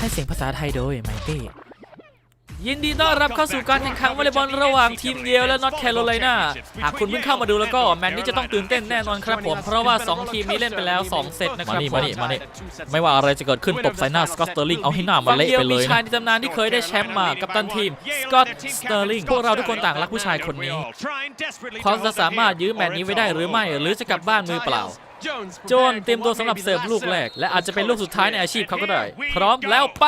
ให้เสียงภาษาไทยโดยไมตี้ยินดีต้อนรับเข้าสู่การแข่งขันวอลเลย์บอลระหว่างทีมเยลและนอตแคโรไลนาหากคุณเพิ่งเข้ามาดูแล้วก็แมตช์นี้จะต้องตื่นเต้นแน่นอนครับผม เพราะว่า 2 ทีมนี้เล่นไปแล้ว 2 เซตนะครับมานี่ ผมานี่ มานี่ ไม่ว่าอะไรจะเกิดขึ้นตบใส่หน้าสกอตสเตอร์ลิงเอาให้หน้ามันเละไปเลยฝั่งดีวมีชายนะในตำนานที่เคยได้แชมป์มากับตันทีมสกอตสเตอร์ลิงพวกเราทุกคนต่างรักผู้ชายคนนี้ เขาจะสามารถยื้อแมตช์นี้ไว้ได้หรือไม่หรือจะกลับบ้านมือเปล่า โจนเตรียมตัวสำหรับเสิร์ฟลูกแรก และอาจจะเป็นลูกสุดท้ายในอาชีพเขาก็ได้ พร้อมแล้วไป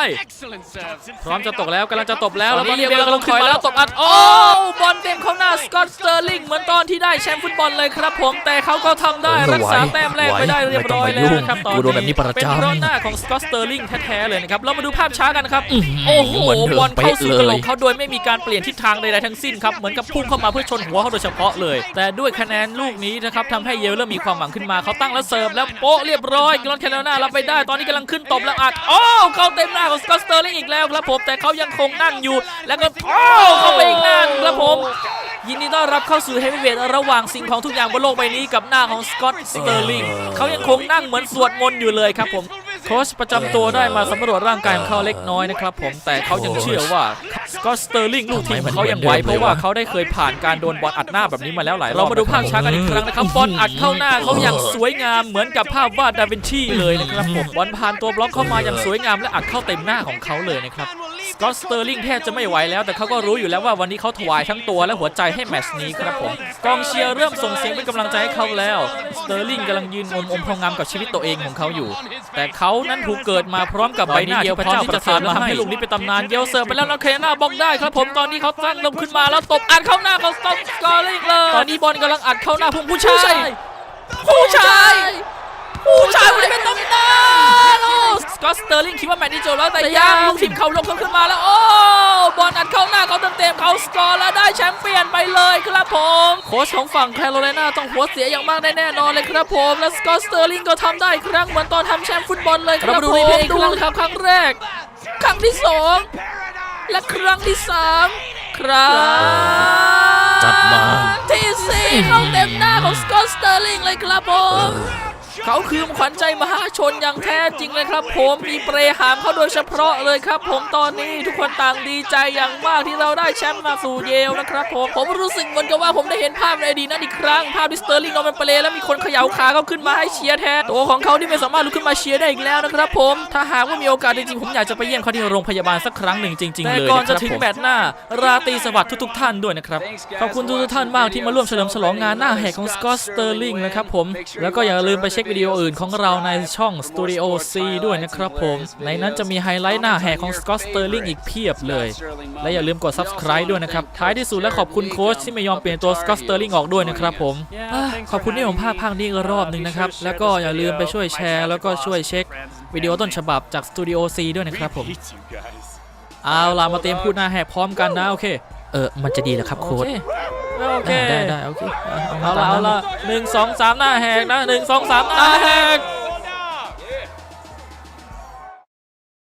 พร้อมจะตกแล้วกำลังจะตบแล้วแล้วก็เรียบร้อยแล้วถอยแล้วตบอัดโอ้บอลเต็มเข้าหน้าสกอตสเตอร์ลิงเหมือนตอนที่ได้แชมป์ฟุตบอลเลยครับผมแต่เขาก็ทำได้รักษาแต้มแรกไปได้เรียบร้อยแล้วนะครับตอนกูโดนแบบนี้นี้ประเป็นจำเพราะหน้าของสกอตสเตอร์ลิงแท้ๆเลยนะครับเรามาดูภาพช้ากันครับโอ้โหเหมือนเดิมบอลเข้าสู่กระโหลกเป๊ะเลยเขาโดยไม่มีการเปลี่ยนทิศทางใดๆทั้งสิ้นครับเหมือนกับพุ่งเข้ามาเพื่อชนหัวเขาโดยเฉพาะเลย แต่ด้วยคะแนนลูกนี้นะครับทำให้เยลเริ่มมีความหวังขึ้นมาเขาตั้งแล้วเสิร์ฟแล้วโป๊ะเรียบร้อยกรอนแคโรไลนารับไปได้ตอนนี้กำลังขึ้นตบแล้วอัดโอ้เข้าเต็มหน้าของสกอตสเตอร์ลิงอีกแล้วครับผมแต่เขายังคงนั่งอยู่ แล้วก็โอ้เข้าไปอีกหน้าครับผมยินดีต้อนรับเข้าสู่เฮฟวีเวทระหว่างสิ่งของทุกอย่างบนโลกใบนี้กับหน้าของสกอตสเตอร์ลิงเขายังคงนั่งเหมือนสวดมนต์อยู่เลยครับผมโค้ชประจำตัวได้มาสำรวจร่างกายของเขาเล็กน้อยนะครับผมแต่เขายังเชื่อว่า กอตสเตอร์ลิงลูกทีมของเขายังไหวเพราะว่าเขาได้เคยผ่านการโดนบอลอัดหน้าแบบนี้มาแล้วหลายรอบเรามาดูภาพช้ากันอีกครั้งนะครับบอลอัดเข้าหน้าเขาอย่างสวยงามเหมือนกับภาพวาดดาวินชีเลยนะครับผมบอลผ่านตัวบล็อกเข้ามาอย่างสวยงามและอัดเข้าเต็มหน้าของเขาเลยนะครับสกอตสเตอร์ลิงแทบจะไม่ไหวแล้วแต่เขาก็รู้อยู่แล้วว่าวันนี้เขาถวายทั้งตัวและหัวใจให้แมตช์นี้ครับผมกองเชียร์เริ่มส่งเสียงเป็นกำลังใจให้เขาแล้วสเตอร์ลิงกำลังยืนอมอมพองามกับชีวิตตัวเองของเขาอยู่ แต่เขานั้นถูกเกิดมาพร้อมกับใบหน้าที่พระเจ้าประทานมาให้ลูกนี้เป็นตำนานเยลเสิร์ฟไปแล้วแล้วเคน่าบล็อกได้ครับผมตอนนี้เขาตั้งลงขึ้นมาแล้วตบอัดเข้าหน้าของสกอตสเตอร์ลิงเลยตอนนี้บอลกำลังอัดเข้าหน้าพุ่งผู้ชาย ผู้ชาย ผู้ชายคนนี้เป็นตำนานโอ้สกอตสเตอร์ลิงคิดว่าแมตช์นี้จบแล้วแต่ยังลูกทีมเขาลงเขาขึ้นมาแล้วโอ้บอลอัดเข้าหน้าเขาเต็มๆเขาสกอร์แล้วได้แชมป์เปี้ยนไปเลยครับผมโค้ชของฝั่งแคโรไลนาต้องหัวเสียอย่างมากแน่ๆนอนเลยครับผมและสกอตสเตอร์ลิงก็ทำได้อีกครั้งเหมือนตอนทำแชมป์ฟุตบอลเลยครับผมดูอีกครั้งครับครั้งแรก ครั้งที่สอง และครั้งที่สามครั้งจัดมา ที่สี่เข้าเต็มหน้าของสกอตสเตอร์ลิงเลยครับผม เขาคือขวัญใจมหาชนอย่างแท้จริงเลยครับ ผมมีเปรหามเขาโดยเฉพาะเลยครับ ผมตอนนี้ทุกคนต่างดีใจอย่างมากที่เราได้แชมป์มาสู่เยลนะครับผมผมรู้สึกเหมือนกับว่าผมได้เห็นภาพในอดีตนั้นอีกครั้งภาพที่สเตอร์ลิงนอนเป็นเปรแล้วมีคนเขย่าขาเขาขึ้นมาให้เชียร์แทนตัวของเขาที่ไม่สามารถลุกขึ้นมาเชียร์ได้อีกแล้วนะครับ ผมถ้าหากว่ามีโอกาสจริงๆผมอยากจะไปเยี่ยมเขาที่โรงพยาบาลสักครั้งหนึ่งจริงๆเลยแต่ก่อนจะถึงแมตช์หน้า ราตรีสวัสดิ์ทุกๆท่านด้วยนะครับขอบคุณทุกๆท่านมากที่มาร่วมเฉลิมฉลองงานหน้าแหกของสกอตสเตอร์ลิงนะครับผมแล้วก็อย่าลืมไปเช็ควิดีโออื่นของเราในช่อง Studio C ด้วยนะครับผม ในนั้นจะมีไฮไลท์หน้าแหกของสกอตสเตอร์ลิงอีกเพียบเลย และอย่าลืมกด Subscribe ด้วยนะครับ ท้ายที่สุดและขอบคุณโค้ชที่ไม่ยอมเปลี่ยนตัวสกอตสเตอร์ลิงออกด้วยนะครับผมอะขอบคุณที่ผมภาคภาคนี้อีกรอบหนึ่งนะครับ แล้วก็อย่าลืมไปช่วยแชร์ แล้วก็ช่วยเช็ควิดีโอต้นฉบับจาก Studio C ด้วยนะครับผม เอาล่ะมาเตรียมพูดหน้าแหกพร้อมกันนะโอเค เออมันจะดีเหรอครับโค้ด โอเคได้ได้ได้โอเคเอาละเอาละหนึ่งสองสามหน้าแหกนะหนึ่งสองสามหน้าแหก